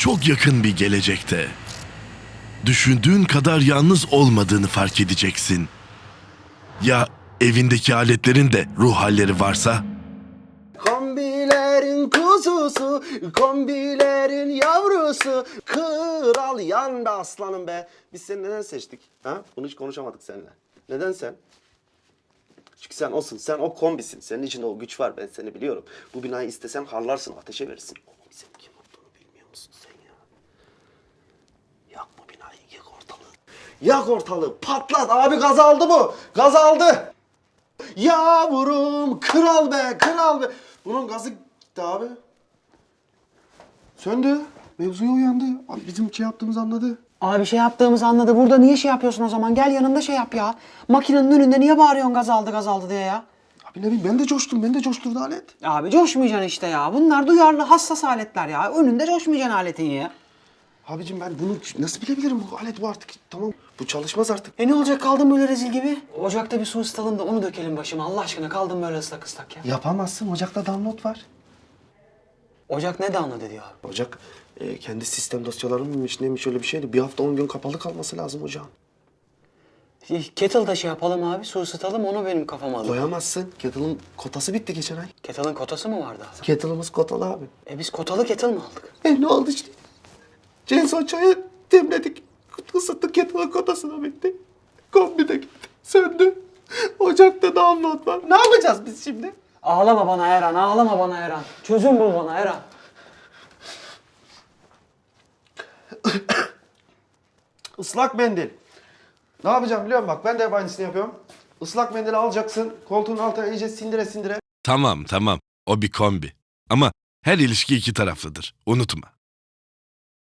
çok yakın bir gelecekte düşündüğün kadar yalnız olmadığını fark edeceksin. Ya evindeki aletlerin de ruh halleri varsa? Kombilerin kuzusu, kombilerin yavrusu. Kral yandı aslanım be. Biz seni neden seçtik? Ha? Bunu hiç konuşamadık seninle. Neden sen? Çünkü sen olsun, sen o kombisin. Senin içinde o güç var, ben seni biliyorum. Bu binayı istesen harlarsın, ateşe verirsin. Oğlum sen kim musun sen ya? Yak bu binayı, yak ortalığı. Yak ortalığı, patlat. Abi gaz aldı bu, gaz aldı. Yavrum, kral be, kral be. Bunun gazı gitti abi. Söndü. Mevzuya uyandı. Abi bizim şey yaptığımızı anladı. Abi şey yaptığımızı anladı. Burada niye şey yapıyorsun o zaman? Gel yanında şey yap ya. Makinenin önünde niye bağırıyorsun gaz aldı gaz aldı diye ya? Abi ne bileyim ben de coştum. Ben de coşturdu alet. Abi coşmayacaksın işte ya. Bunlar duyarlı hassas aletler ya. Önünde coşmayacaksın aletin ya. Abicim ben bunu nasıl bilebilirim? Bu alet bu artık. Tamam. Bu çalışmaz artık. E ne olacak kaldın böyle rezil gibi? Ocakta bir su ısıtalım da onu dökelim başıma. Allah aşkına kaldım böyle ıslak ıslak ya. Yapamazsın. Ocakta download var. Ocak ne damla dedi abi? Ocak e, kendi sistem dosyaları mıymış neymiş öyle bir şeydi. Bir hafta on gün kapalı kalması lazım ocağın. Kettle'da şey yapalım abi. Su ısıtalım onu benim kafama alın. Koyamazsın. Kettle'ın kotası bitti geçen ay. Kettle'ın kotası mı vardı abi? Kettle'ımız kotalı abi. E biz kotalı kettle mi aldık? E ne oldu işte? Censon çayı demledik. Isıttık kettle'ın kotasına bitti. Kombi de gitti. Söndü. Ocakta download var. Ne yapacağız biz şimdi? Ağlama bana Erhan, ağlama bana Erhan. Çözüm bul bana Erhan. Islak mendil. Ne yapacağım biliyor musun? Bak ben de hep aynısını yapıyorum. Islak mendili alacaksın. Koltuğun altına iyice sindire sindire. Tamam tamam o bir kombi. Ama her ilişki iki taraflıdır. Unutma.